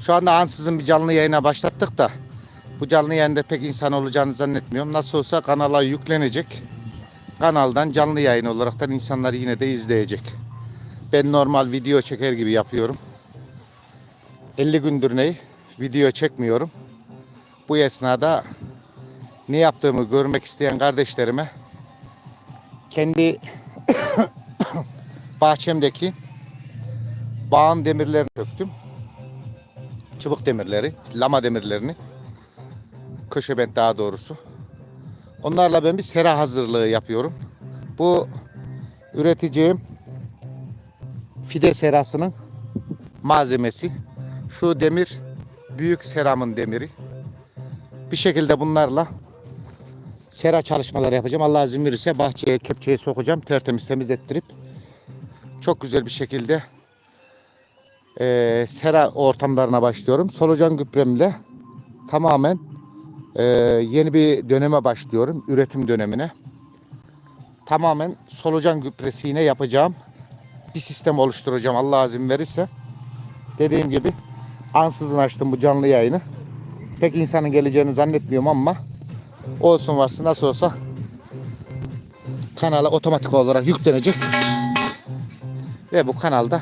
Şu anda ansızın bir canlı yayına başlattık da bu canlı yayında pek insan olacağını zannetmiyorum. Nasıl olsa kanala yüklenecek. Kanaldan canlı yayın olaraktan insanlar yine de izleyecek. Ben normal video çeker gibi yapıyorum. 50 gündür ney? Video çekmiyorum. Bu esnada ne yaptığımı görmek isteyen kardeşlerime kendi bahçemdeki bağın demirlerini döktüm. Çubuk demirleri, lama demirlerini. Köşebent daha doğrusu. Onlarla ben bir sera hazırlığı yapıyorum. Bu üreteceğim fide serasının malzemesi. Şu demir büyük seramın demiri. Bir şekilde bunlarla sera çalışmaları yapacağım. Allah izin verirse bahçeye kepçeye sokacağım. Tertemiz temizlettirip çok güzel bir şekilde eee, sera ortamlarına başlıyorum. Solucan gübremle tamamen eee, yeni bir döneme başlıyorum. Üretim dönemine. Tamamen solucan gübresi yine yapacağım. Bir sistem oluşturacağım Allah izin verirse. Dediğim gibi ansızın açtım bu canlı yayını. Pek insanın geleceğini zannetmiyorum ama olsun varsın nasıl olsa kanala otomatik olarak yüklenecek. Ve bu kanalda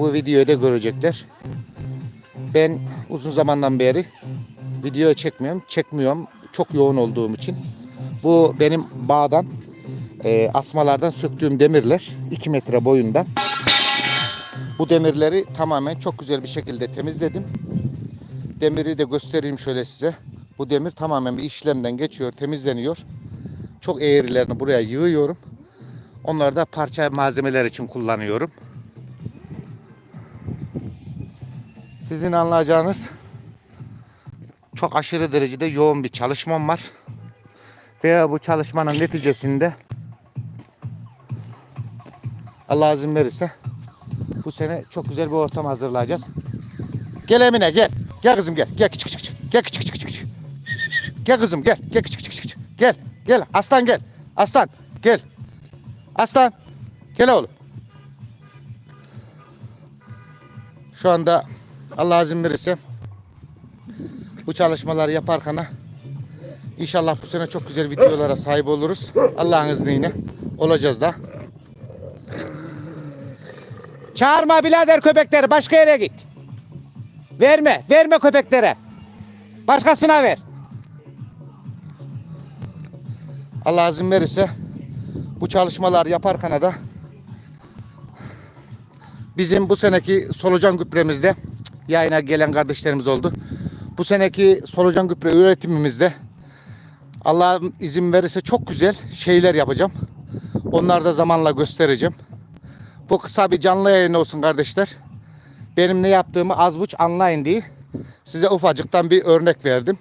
bu videoyu da görecekler. Ben uzun zamandan beri video çekmiyorum. Çekmiyorum. Çok yoğun olduğum için. Bu benim bağdan e, asmalardan söktüğüm demirler. 2 metre boyunda. Bu demirleri tamamen çok güzel bir şekilde temizledim. Demiri de göstereyim şöyle size. Bu demir tamamen bir işlemden geçiyor, temizleniyor. Çok eğrilerini buraya yığıyorum. Onları da parça malzemeler için kullanıyorum. Sizin anlayacağınız çok aşırı derecede yoğun bir çalışmam var. Ve bu çalışmanın neticesinde Allah izin verirse bu sene çok güzel bir ortam hazırlayacağız. Gel Emine gel. Gel kızım gel. Gel küçük küçük. Gel küçük küçük. Gel kızım gel. Gel küçük küçük. Gel. Gel. Aslan gel. Aslan gel. Aslan gel oğlum. Şu anda Allah izin verirse bu çalışmaları yaparken inşallah bu sene çok güzel videolara sahip oluruz. Allah'ın izniyle olacağız da. Çağırma birader köpekleri başka yere git. Verme, verme köpeklere. Başkasına ver. Allah izin verirse bu çalışmalar yaparken da bizim bu seneki solucan gübremizde yayına gelen kardeşlerimiz oldu. Bu seneki solucan gübre üretimimizde Allah izin verirse çok güzel şeyler yapacağım. Onları da zamanla göstereceğim. Bu kısa bir canlı yayın olsun kardeşler. Benim ne yaptığımı az buç anlayın diye size ufacıktan bir örnek verdim.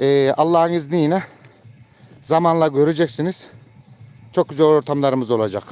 Ee, Allah'ın izniyle zamanla göreceksiniz. Çok güzel ortamlarımız olacak.